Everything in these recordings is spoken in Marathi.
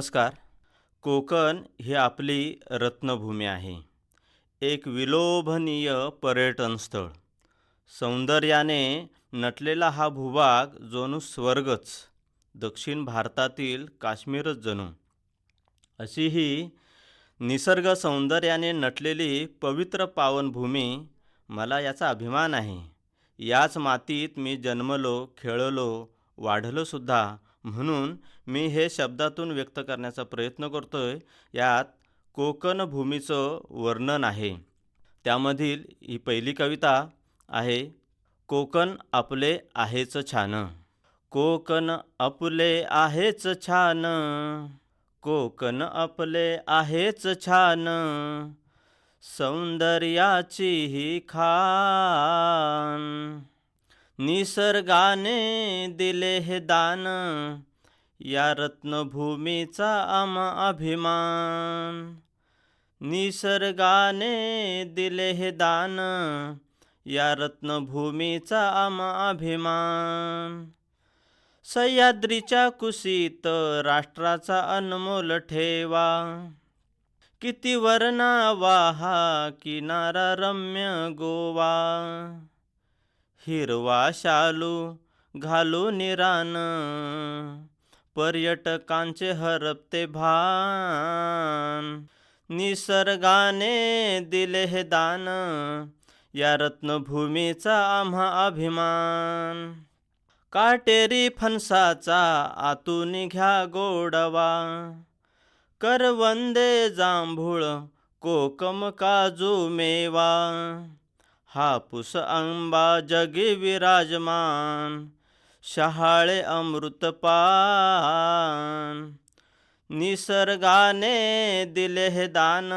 नमस्कार. कोकण ही आपली रत्नभूमी आहे. एक विलोभनीय पर्यटन स्थळ. सौंदर्याने नटलेला हा भूभाग जणू स्वर्गच दक्षिण भारतातील काश्मीरच जणू. अशी ही निसर्ग सौंदर्याने नटलेली पवित्र पावनभूमी मला याचा अभिमान आहे. याच मातीत मी जन्मलो खेळलो वाढलोसुद्धा म्हणून मी हे शब्दातून व्यक्त करण्याचा प्रयत्न करतोय. यात कोकण भूमीचं वर्णन आहे. त्यामधील ही पहिली कविता आहे कोकण आपले आहेच छान. कोकण आपले आहेच छान. कोकण आपले आहेच छान. सौंदर्याची ही खान. निसर्गाने दिले हे दान या रत्नभूमीचा आम अभिमान. निसर्गाने दिले हे दान या रत्नभूमीचा आम अभिमान. सह्याद्रीच्या कुशीत राष्ट्राचा अनमोल ठेवा. किती वर्णावा हा किनारा रम्य गोवा. हिरवा शालू घालू रान पर्यटकांचे हरपते भान. निसर्गाने दिले हे दान या रत्नभूमीचा आम्हा अभिमान. काटेरी फणसाचा आतून घ्या गोडवा करवंदे जांभूळ कोकम काजू मेवा. हापूस आंबा जगी विराजमान शहाळे अमृतपान निसर्गाने दिले हे दान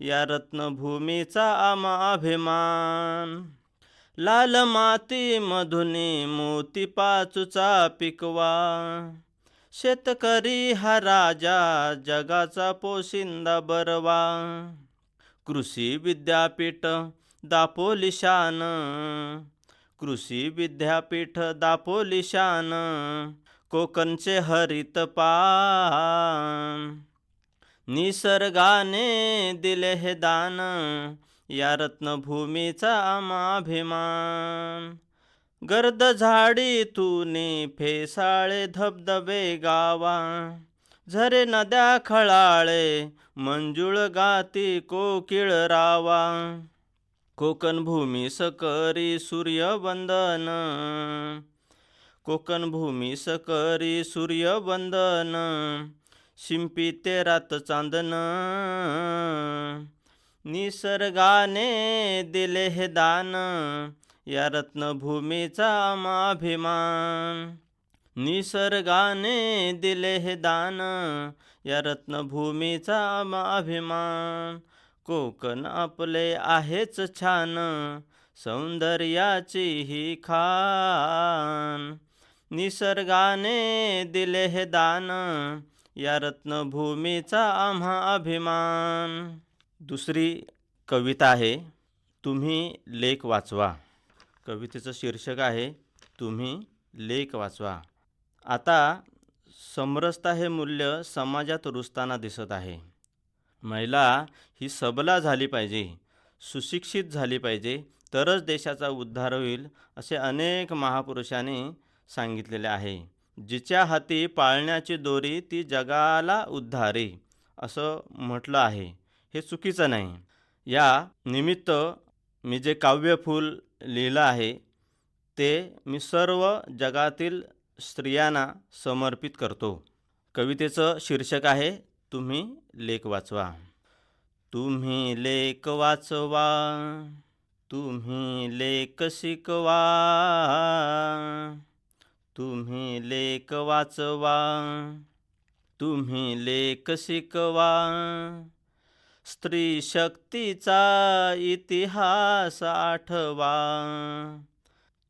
या रत्नभूमीचा आमा अभिमान. लाल माती मधुनी मोती पाचूचा पिकवा. शेतकरी हा राजा जगाचा पोशिंदा बरवा. कृषी विद्यापीठ दापोली शान कृषी विद्यापीठ दापोली शान कोकणचे हरित पान. निसर्गाने दिले हे दान. या रत्नभूमीचा अभिमान गर्द झाडी तुने फेसाळे धबधबे गावा. झरे नद्या खळाळे मंजुळ गाती कोकिळ रावा. कोकण भूमी सकरी सूर्यवंदन. कोकण भूमी सकरी सूर्यवंदन. शिंपी तेरात चांदन. निसर्गाने दिले हे दान. या रत्नभूमीचा अभिमान. निसर्गाने दिले हे दान. या रत्नभूमीचा अभिमान. कोकण आपले आहेच छान सौंदर्याची ही खान. निसर्गाने दिले हे दान या रत्नभूमीचा आम्हा अभिमान. दुसरी कविता आहे तुम्ही लेख वाचवा. कवितेचं शीर्षक आहे तुम्ही लेख वाचवा. आता समरसता हे मूल्य समाजात रुजताना दिसत आहे. महिला ही सबला झाली पाहिजे सुशिक्षित झाली पाहिजे तरच देशाचा उद्धार होईल असे अनेक महापुरुषांनी सांगितलेले आहे. जिच्या हाती पाळण्याची दोरी ती जगाला उद्धारे असं म्हटलं आहे. हे चुकीचं नाही. या निमित्त मी जे काव्यफूल लिहिलं आहे ते मी सर्व जगातील स्त्रियांना समर्पित करतो. कवितेचं शीर्षक आहे तुम्ही लेख वाचवा. तुम्ही लेख वाचवा. तुम्ही लेख शिकवा. तुम्ही लेख वाचवा. तुम्ही लेख शिकवा. स्त्री शक्तीचा इतिहास आठवा.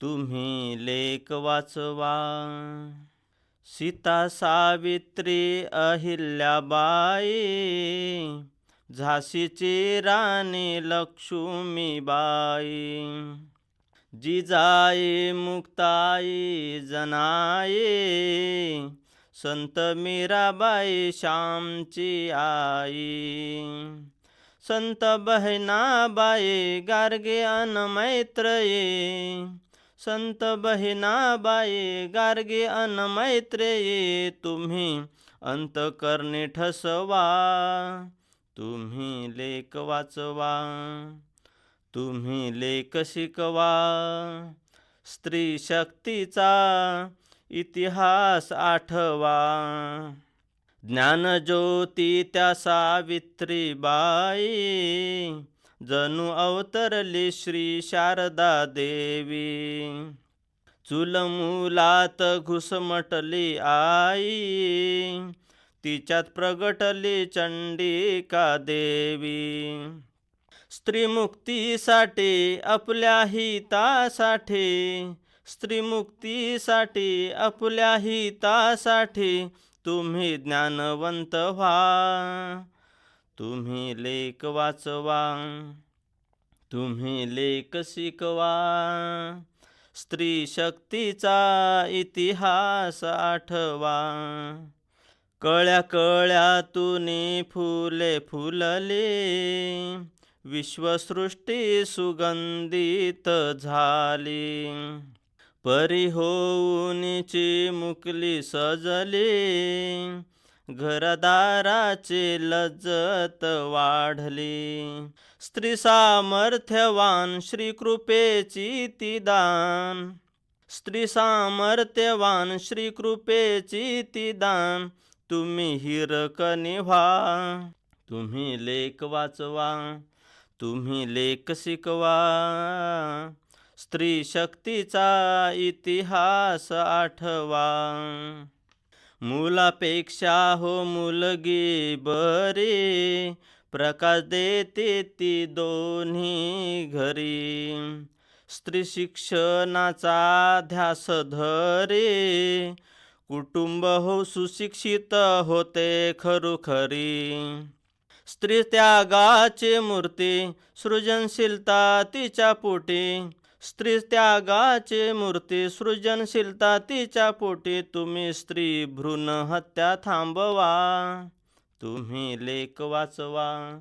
तुम्ही लेख वाचवा. सीता सावित्री अहिल्याबाई झाशीची राणी लक्ष्मीबाई जिजाई मुक्ताई जनाई संत मीराबाई श्यामची आई. संत बहिणाबाई गार्गे अन मैत्रेयी संत बहिणाबाई गार्गे अन मैत्रेयी तुम्ही अंत करणे ठसवा. तुम्ही लेख वाचवा. तुम्ही लेख शिकवा. स्त्री शक्तीचा इतिहास आठवा. ज्ञानज्योती त्या सावित्रीबाई जणू अवतरली श्री शारदा देवी. चुलमुलात घुसमटली आई. तिच्यात प्रगटली चंडिका देवी. स्त्रीमुक्तीसाठी आपल्या हितासाठी. स्त्रीमुक्तीसाठी आपल्या हितासाठी तुम्ही ज्ञानवंत व्हा. तुम्ही लेख वाचवा तुम्ही लेख शिकवा. स्त्री शक्तीचा इतिहास आठवा. कळ्या कळ्यातून फुले फुलले विश्वसृष्टी सुगंधित झाली. परी होऊनची मुकली सजली घरदाराचे लज्जत वाढली. स्त्री सामर्थ्यवान श्रीकृपेची ती दान. स्त्री सामर्थ्यवान श्रीकृपेची ती दान. तुम्ही हिरक निव्हा तुम्ही लेख वाचवा तुम्ही लेख शिकवा. स्त्री शक्तीचा इतिहास आठवा. मुलापेक्षा हो मुलगी बरी. प्रकाश देते ती दोन्ही घरी. स्त्री शिक्षणाचा ध्यास धरे. कुटुंब हो सुशिक्षित होते खरोखरी. स्त्री त्यागाचे मूर्ती सृजनशीलता तिच्या पोटी. स्त्री त्यागाचे मूर्ती सृजनशीलता तिच्या पोटी. तुम्ही स्त्री भ्रूण हत्या थांबवा. तुम्ही लेख वाचवा.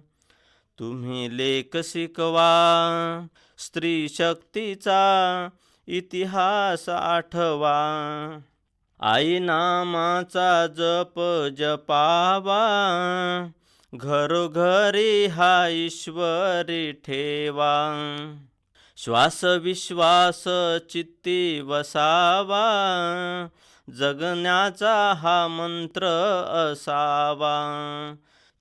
तुम्ही लेख शिकवा. स्त्री शक्तीचा इतिहास आठवा. आई नामाचा जप जपावा. घरोघरी हा ईश्वरी ठेवा. श्वास विश्वास चित्ती वसावा जगण्याचा हा मंत्र असावा.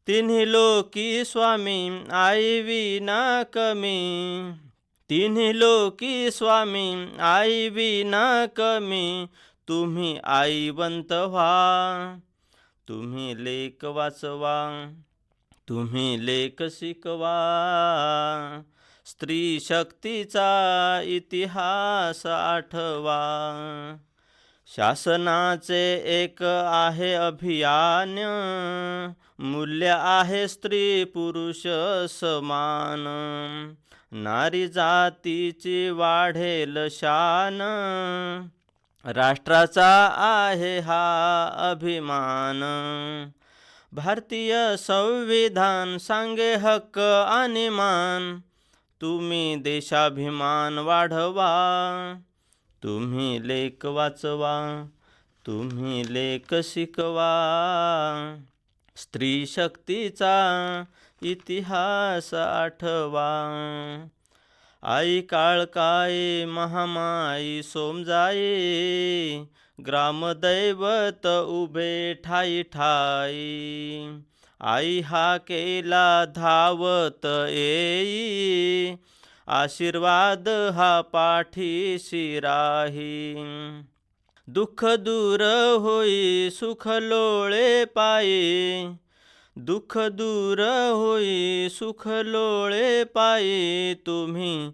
तिन्ही लोकी स्वामी आई विना कमी. तिन्ही लोकी स्वामी आई विना कमी. तुम्ही आईवंत व्हा तुम्ही लेख वाचवा तुम्ही लेख शिकवा. स्त्री शक्तीचा इतिहास आठवा. शासनाचे एक आहे अभियान मूल्य आहे स्त्री पुरुष समान. नारी जातीची वाढेल शान राष्ट्राचा आहे हा अभिमान. भारतीय संविधान सांगे हक्क आणि मान तुम्ही देशाभिमान वाढवा. तुम्ही लेख वाचवा. तुम्ही लेख शिकवा. स्त्री शक्तीचा इतिहास आठवा. आई काळ काय महामाई सोमजाये ग्रामदैवत उभे ठाई ठाई. आई हा केला धावत येई. आशीर्वाद हा पाठीशी राही. दुःख दूर होई सुख लोळे पायी. दुःख दूर होई सुख लोळे पायी. तुम्ही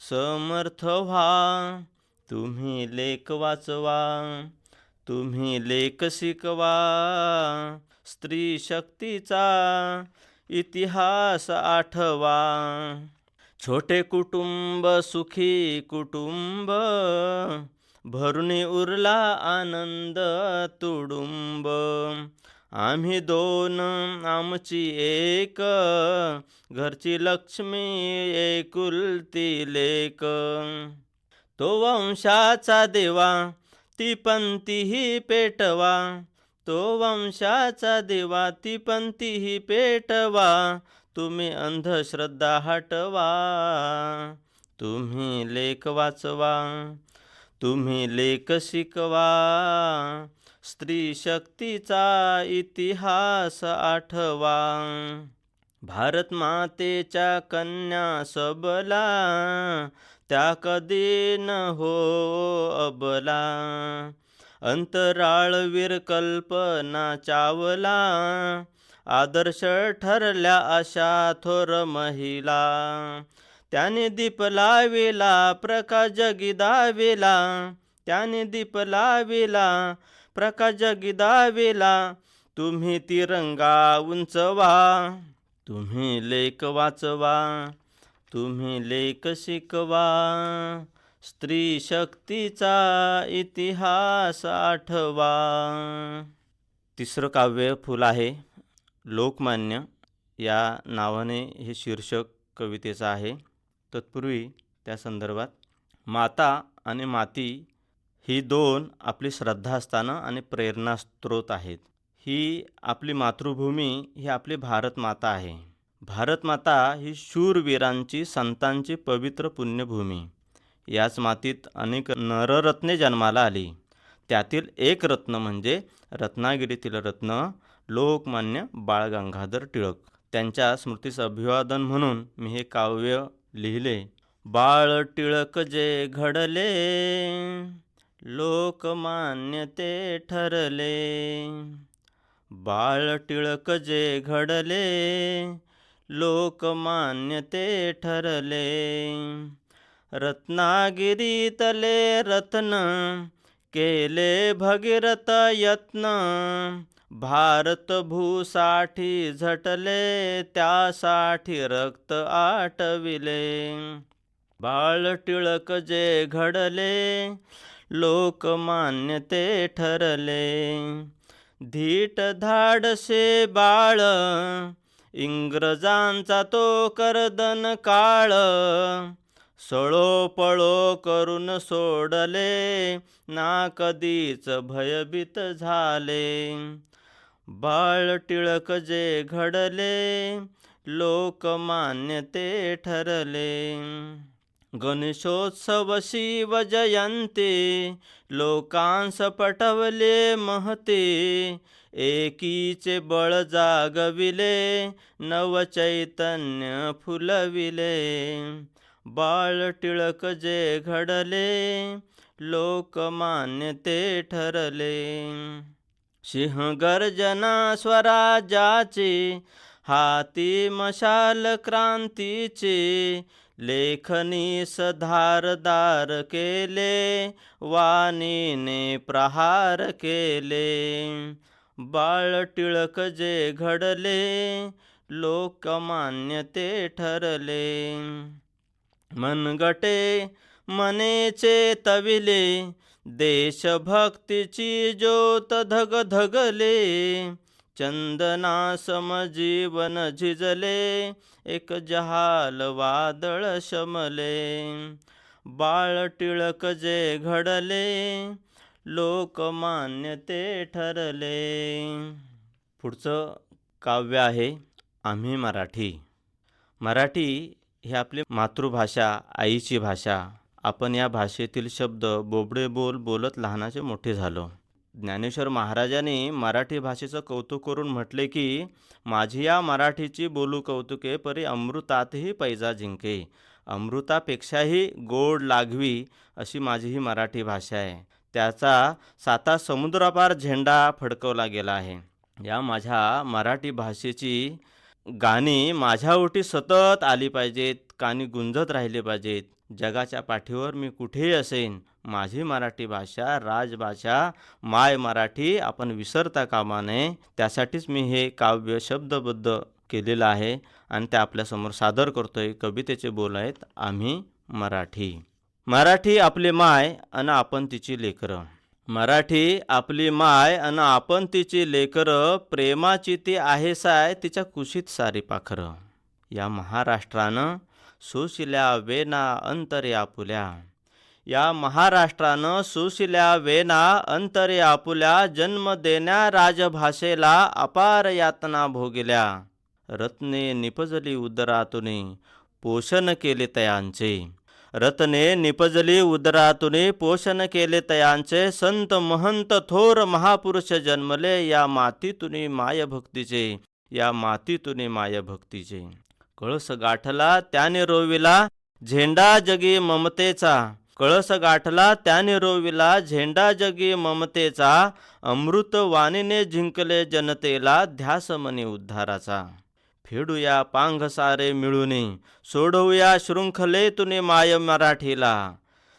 समर्थ व्हा तुम्ही लेख वाचवा तुम्ही लेख शिकवा. स्त्री शक्तीचा इतिहास आठवा. छोटे कुटुंब सुखी कुटुंब भरून उरला आनंद तुडुंब. आम्ही दोन आमची एक घरची लक्ष्मी एकुलती लेक. तो वंशाचा देवा ती पंथीही पेटवा. तो वंशाचा देवा ती पंथीही पेटवा तुम्ही अंधश्रद्धा हटवा तुम्ही लेख वाचवा तुम्ही लेख शिकवा स्त्री शक्तीचा इतिहास आठवा. भारत मातेच्या कन्या सबला त्या कधी न हो अबला. अंतराळवीर कल्पना चावला. आदर्श ठरल्या अशा थोर महिला. त्याने दीप लाविला प्रकाश जगिदाविला त्याने दीप लाविला प्रकाश जगिदाविला तुम्ही तिरंगा उंचवा तुम्ही लेख वाचवा तुम्ही लेख शिकवा. स्त्री शक्तीचा इतिहास आठवा. तिसरं काव्य फुल आहे. लोकमान्य या नावाने हे शीर्षक कवितेचं आहे. तत्पूर्वी त्या संदर्भात माता आणि माती ही दोन आपली श्रद्धास्थानं आणि प्रेरणास्त्रोत आहेत. ही आपली मातृभूमी ही आपली भारत माता आहे. भारत माता ही शूरवीरांची संतांची पवित्र पुण्यभूमी. याच मातीत अनेक नररत्ने जन्माला आली. त्यातील एक रत्न म्हणजे रत्नागिरीतील रत्न लोकमान्य बाळ गंगाधर टिळक. त्यांच्या स्मृतीस अभिवादन म्हणून मी हे काव्य लिहिले. बाळ टिळक जे घडले लोकमान्य ते ठरले. बाळ टिळक जे घडले लोकमान्य ते ठरले. रत्नागिरीतले रत्न केले भगीरथ यत्न. भारत भूसाठी झटले त्यासाठी रक्त आटविले. बाळ टिळक जे घडले लोकमान्य ते ठरले. धीट धाडसे बाळ इंग्रजांचा तो करदन काळ. सळो पळो करून सोडले ना कधीच भयभीत झाले. बाळ टिळक जे घडले लोकमान्य ते ठरले. गणेशोत्सव शिव जयंती लोकांस पटवले महते. एकीचे बळ जागविले नवचैतन्य फुलविले. बाळ टिळक जे घडले लोकमान्य ते ठरले. सिंहगर्जना स्वराज्याचे हाती मशाल क्रांतीचे लेखनीस धारदार केले वाणीने प्रहार केले. बाळ टिळक जे घडले लोकमान्य ते ठरले. मनगटे मनेचे तविले देशभक्तीची ज्योत धग धगले चंदना समजीवन झिजले एक जहाल वादळ शमले. बाळ टिळक जे घडले लोकमान्य ते ठरले. पुढचं काव्य आहे आम्ही मराठी. मराठी ही आपली मातृभाषा आईची भाषा. आपण या भाषेतील शब्द बोबडे बोल बोलत लहानाचे मोठे झालो. ज्ञानेश्वर महाराजांनी मराठी भाषेचं कौतुक करून म्हटले की माझी या मराठीची बोलू कौतुके परी अमृतातही पैजा जिंके. अमृतापेक्षाही गोड लागवी अशी माझी ही मराठी भाषा आहे. त्याचा साता समुद्रापार झेंडा फडकवला गेला आहे. या माझ्या मराठी भाषेची गाणी माझ्या ओटी सतत आली पाहिजेत कानी गुंजत राहिले पाहिजेत. जगाच्या पाठीवर मी कुठेही असेन माझी मराठी भाषा राजभाषा माय मराठी आपण विसरता कामा नये त्यासाठीच मी हे काव्य शब्दबद्ध केलेलं आहे आणि ते आपल्यासमोर सादर करतोय. कवितेचे बोल आहेत आम्ही मराठी. मराठी आपली माय आणि आपण तिची लेकरं. मराठी आपली माय आणि आपण तिची लेकरं प्रेमाची ती आहे साय तिच्या कुशीत सारी पाखरं. या महाराष्ट्रानं सुशिल्या वेना अंतरे आपुल्या या महाराष्ट्रानं सुशिल्या वेना अंतरे आपुल्या जन्म देण्या राजभाषेला अपार यातना भोगिल्या. रत्ने निपजली उदरातून पोषण केले तयांचे. रत्ने निपजली उदरातून पोषण केले तयांचे संत महंत थोर महापुरुष जन्मले या मातीतुनी मायभक्तीचे या मातीतुनी मायभक्तीचे. कळस गाठला त्याने रोविला झेंडा जगी ममतेचा कळस गाठला त्याने रोविला झेंडा जगी ममतेचा अमृत वाणीने जिंकले जनतेला ध्यास मनी उद्धाराचा. फेडूया पांघ सारे मिळूने सोडवूया शृंखले तुने माय मराठीला.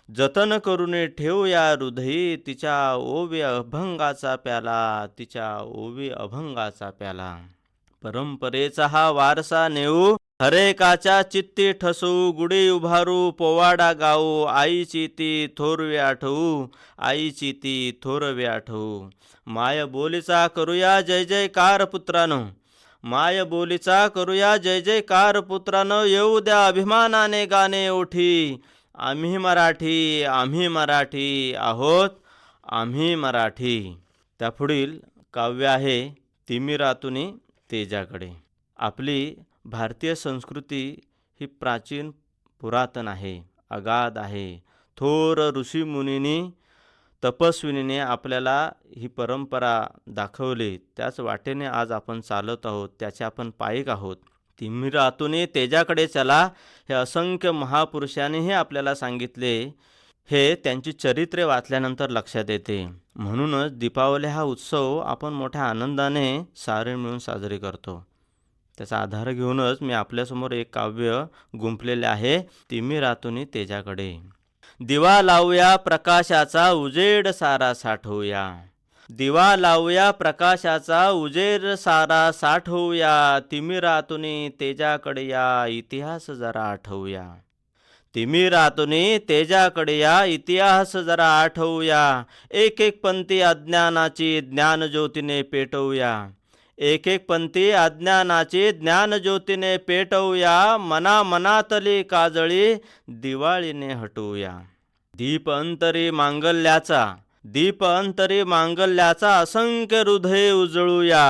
जतन करून ठेवूया हृदयी तिच्या ओवी अभंगाचा प्याला तिच्या ओवी अभंगाचा प्याला. परंपरेचा हा वारसा नेऊ हरेकाच्या चित्ती ठसू गुढी उभारू पोवाडा गाऊ आईची ती थोरवी आठवू आईची ती थोरवी आठवू माय बोलीचा करूया जय जयकार पुत्रानो माय बोलीचा करूया जय जयकार पुत्रानं येऊ द्या अभिमानाने गाणे ओठी. आम्ही मराठी आम्ही मराठी आहोत आम्ही मराठी. त्यापुढील काव्य आहे तिमिरातुनी तेजाकडे. आपली भारतीय संस्कृती ही प्राचीन पुरातन आहे अगाध आहे. थोर ऋषीमुनींनी तपस्विनीने आपल्याला ही परंपरा दाखवली. त्याच वाटेने आज आपण चालत आहोत त्याचे आपण पायिक आहोत. तिमिरातूने तेजाकडे चला हे असंख्य महापुरुषांनीही आपल्याला सांगितले. हे त्यांची चरित्रे वाचल्यानंतर लक्षात येते. म्हणूनच दीपावली हा उत्सव आपण मोठ्या आनंदाने सारे मिळून साजरी करतो. त्याचा आधार घेऊनच मी आपल्यासमोर एक काव्य गुंफलेले आहे तिमिरातुनी तेजाकडे. दिवा लावूया प्रकाशाचा उजेड सारा साठवूया. दिवा लावूया प्रकाशाचा उजेड सारा साठवूया. तिमिरातून तेजाकडे या इतिहास जरा आठवूया. तिमिरातून तेजाकडे या इतिहास जरा आठवूया. एक एक पंथी अज्ञानाची ज्ञानज्योतीने पेटवूया. एक एक पंथी अज्ञानाची ज्ञानज्योतीने पेटवूया मना मनातली काजळी दिवाळीने हटवूया दीप अंतरी मांगल्याचा दीप अंतरी मांगल्याचा असंख्य हृदय उजळूया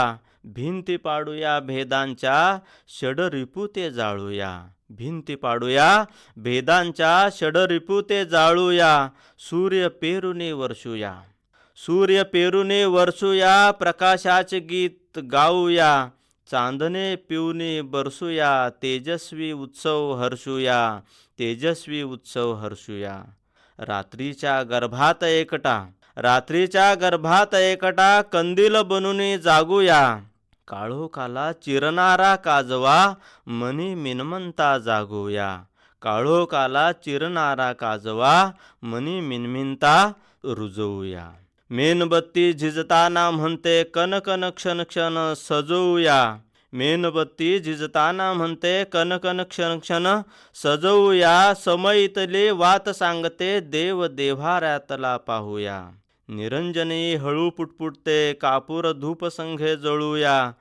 भिंती पाडूया भेदांच्या षडरिपुते जाळूया भिंती पाडूया भेदांच्या षडरिपुते जाळूया सूर्य पेरुने वर्षूया सूर्य पेरुने वर्षूया प्रकाशाचे गीत गाऊया चांदणे पिऊने बरसूया तेजस्वी उत्सव हर्षूया तेजस्वी उत्सव हर्षूया रात्रीच्या गर्भात एकटा रात्रीच्या गर्भात एकटा कंदील बनून जागूया. काळोखाला चिरणारा काजवा मनी मिनमंता जागूया. काळोखाला चिरणारा काजवा मनी मिनमिनता रुजवूया. मेणबत्ती झिजताना म्हणते कनकन क्षण क्षण सजवूया. मेणबत्ती झिजताना म्हणते कनकन क्षण क्षण सजवूया. समयितले वात सांगते देव देव्हाऱ्यातला पाहूया. निरंजनी हळू पुटपुटते कापूर धूप संघे जळूया.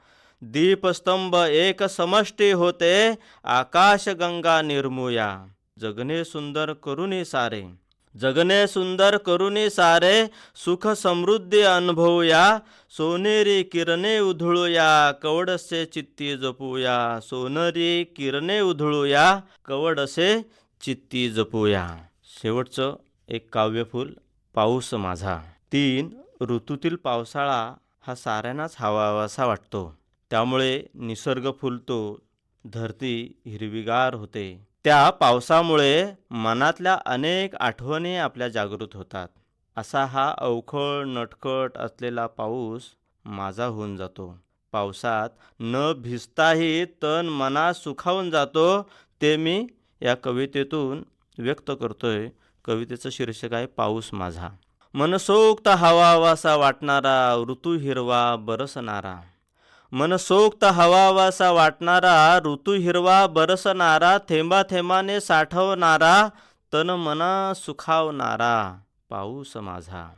दीपस्तंभ एक समष्टी होते आकाश गंगा निर्मूया. जगणे सुंदर करुणी सारे. जगणे सुंदर करुणी सारे सुख समृद्धी अनुभवूया. सोनेरी किरणे उधळूया कवडसे चित्ती जपूया. सोनेरी किरणे उधळूया कवडसे चित्ती जपूया. शेवटचं एक काव्यफूल पाऊस माझा. तीन ऋतूतील पावसाळा हा साऱ्यांनाच हवावासा वाटतो. त्यामुळे निसर्ग फुलतो धरती हिरवीगार होते. त्या पावसामुळे मनातल्या अनेक आठवणी आपल्या जागृत होतात. असा हा अवखळ नटखट असलेला पाऊस माझा होऊन जातो. पावसात न भिजताही तन मनात सुखावून जातो ते मी या कवितेतून व्यक्त करतोय. कवितेचं शीर्षक आहे पाऊस माझा. मनसोक्त हवावासा वाटणारा ऋतू हिरवा बरसणारा. मनसोक्त हवावासा वाटणारा ऋतू हिरवा बरसणारा थेंबा थेंबाने साठवणारा तन मना सुखावणारा पाऊस माझा.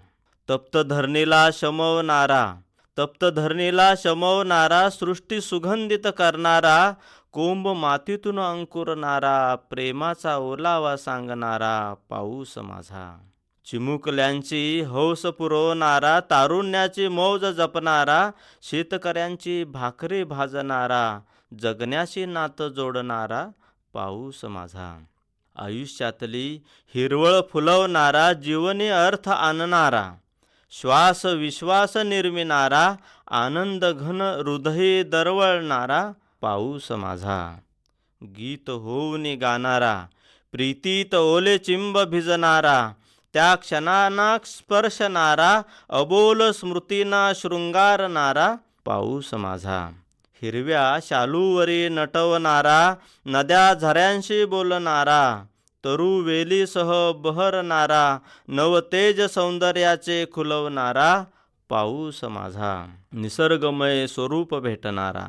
तप्त धरणीला शमवणारा तप्त धरणीला शमवणारा सृष्टी सुगंधित करणारा कोंब मातीतून अंकुरणारा प्रेमाचा ओलावा सांगणारा पाऊस माझा. चिमुकल्यांची हौस पुरवणारा तारुण्याची मौज जपणारा शेतकऱ्यांची भाकरी भाजणारा जगण्याशी नातं जोडणारा पाऊस माझा. आयुष्यातली हिरवळ फुलवणारा जीवनी अर्थ आणणारा श्वास विश्वास निर्मिणारा आनंद घन हृदय दरवळणारा पाऊस माझा. गीत होऊन गाणारा प्रीतीत ओले चिंब भिजणारा त्या क्षणांना स्पर्शणारा अबोल स्मृतींना शृंगारणारा पाऊस माझा हिरव्या शालूवरी नटवणारा नद्या झऱ्यांशी बोलणारा तरुवेलीसह बहरणारा नवतेज सौंदर्याचे खुलवणारा पाऊस माझा निसर्गमय स्वरूप भेटणारा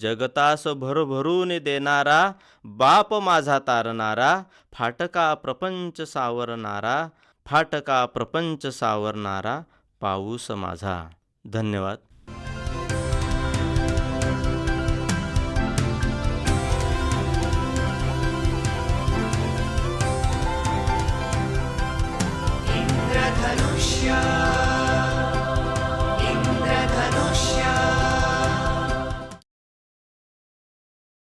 जगतास भरभरून देणारा बाप माझा तारणारा फाटका प्रपंच सावरणारा फाटका प्रपंच सावरणारा पाऊस माझा. धन्यवाद.